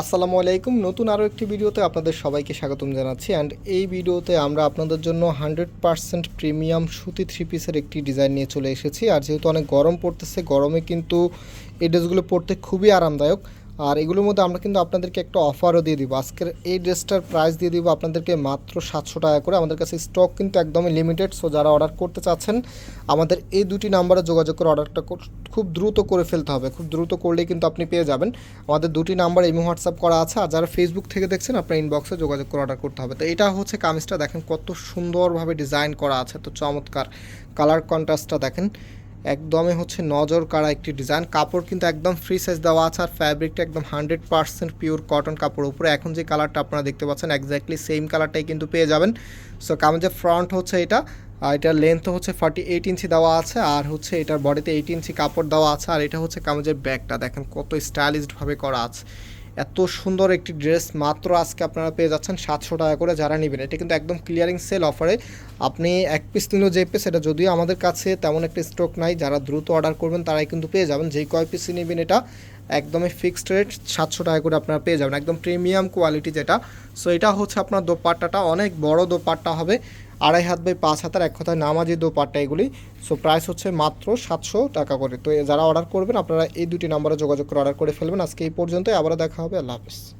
আসসালামু আলাইকুম। নতুন আরও একটি ভিডিওতে আপনাদের সবাইকে স্বাগতম জানাচ্ছি। অ্যান্ড এই ভিডিওতে আমরা আপনাদের জন্য হান্ড্রেড পারসেন্ট প্রিমিয়াম সুতি থ্রি পিসের একটি ডিজাইন নিয়ে চলে এসেছি। আর যেহেতু অনেক গরম পড়তেছে, গরমে কিন্তু এই ড্রেসগুলো পড়তে খুবই আরামদায়ক। আর এগুলোর মধ্যে আমরা কিন্তু আপনাদেরকে একটা অফারও দিয়ে দিব। আজকের এই ড্রেসটার প্রাইস দিয়ে দিব আপনাদেরকে মাত্র সাতশো টাকা করে। আমাদের কাছে স্টক কিন্তু একদমই লিমিটেড সো যারা অর্ডার করতে চাচ্ছেন, আমাদের এই দুটি নাম্বারে যোগাযোগ করে অর্ডারটা খুব দ্রুত করে ফেলতে হবে। খুব দ্রুত করলেই কিন্তু আপনি পেয়ে যাবেন। আমাদের দুটি নাম্বার এমনি হোয়াটসঅ্যাপ করা আছে, আর যারা ফেসবুক থেকে দেখছেন, আপনার ইনবক্সে যোগাযোগ করে অর্ডার করতে হবে। তো এটা হচ্ছে কামিজটা, দেখেন কত সুন্দরভাবে ডিজাইন করা আছে। তো চমৎকার কালার কন্ট্রাস্টটা দেখেন। একদমই হচ্ছে নজর কাড়া একটি ডিজাইন কাপড় কিন্তু একদম ফ্রি সাইজ দেওয়া আছে আর ফ্যাব্রিকটা একদম হান্ড্রেড পার্সেন্ট পিওর কটন কাপড় উপরে। এখন যে কালারটা আপনারা দেখতে পাচ্ছেন এক্স্যাক্টলি সেম কালারটাই কিন্তু পেয়ে যাবেন। সো কামিজের ফ্রন্ট হচ্ছে এটা, আর এটার লেন্থ হচ্ছে ফর্টি এইট ইঞ্চি দেওয়া আছে, আর হচ্ছে এটার বডিতে এইট ইঞ্চি কাপড় দেওয়া আছে, আর এটা হচ্ছে কামিজের ব্যাগটা। দেখেন কত স্টাইলিশডভাবে করা আছে। এত সুন্দর একটি ড্রেস মাত্র আজকে আপনারা পেয়ে যাচ্ছেন সাতশো টাকা করে যারা নেবেন। এটা কিন্তু একদম ক্লিয়ারিং সেল অফারে আপনি এক পিস নিলেও যে পিস এটা যদিও আমাদের কাছে তেমন একটা স্টক নাই, যারা দ্রুত অর্ডার করবেন তারাই কিন্তু পেয়ে যাবেন। যেই কয় পিসই নেবেন এটা একদমই ফিক্সড রেট সাতশো টাকা করে আপনারা পেয়ে যাবেন। একদম প্রিমিয়াম কোয়ালিটি যেটা। সো এটা হচ্ছে আপনার দোপাট্টাটা। অনেক বড় দোপাট্টা হবে। আড়াই হাত বাই পাঁচ হাতের এক কথায় নামাজি দোপাট্টা এগুলি। সো প্রাইস হচ্ছে মাত্র সাতশো টাকা করে। তো যারা অর্ডার করবেন, আপনারা এই দুটি নাম্বারে যোগাযোগ করে অর্ডার করে ফেলবেন। আজকে এই পর্যন্তই। আবারও দেখা হবে। আল্লাহ হাফিজ।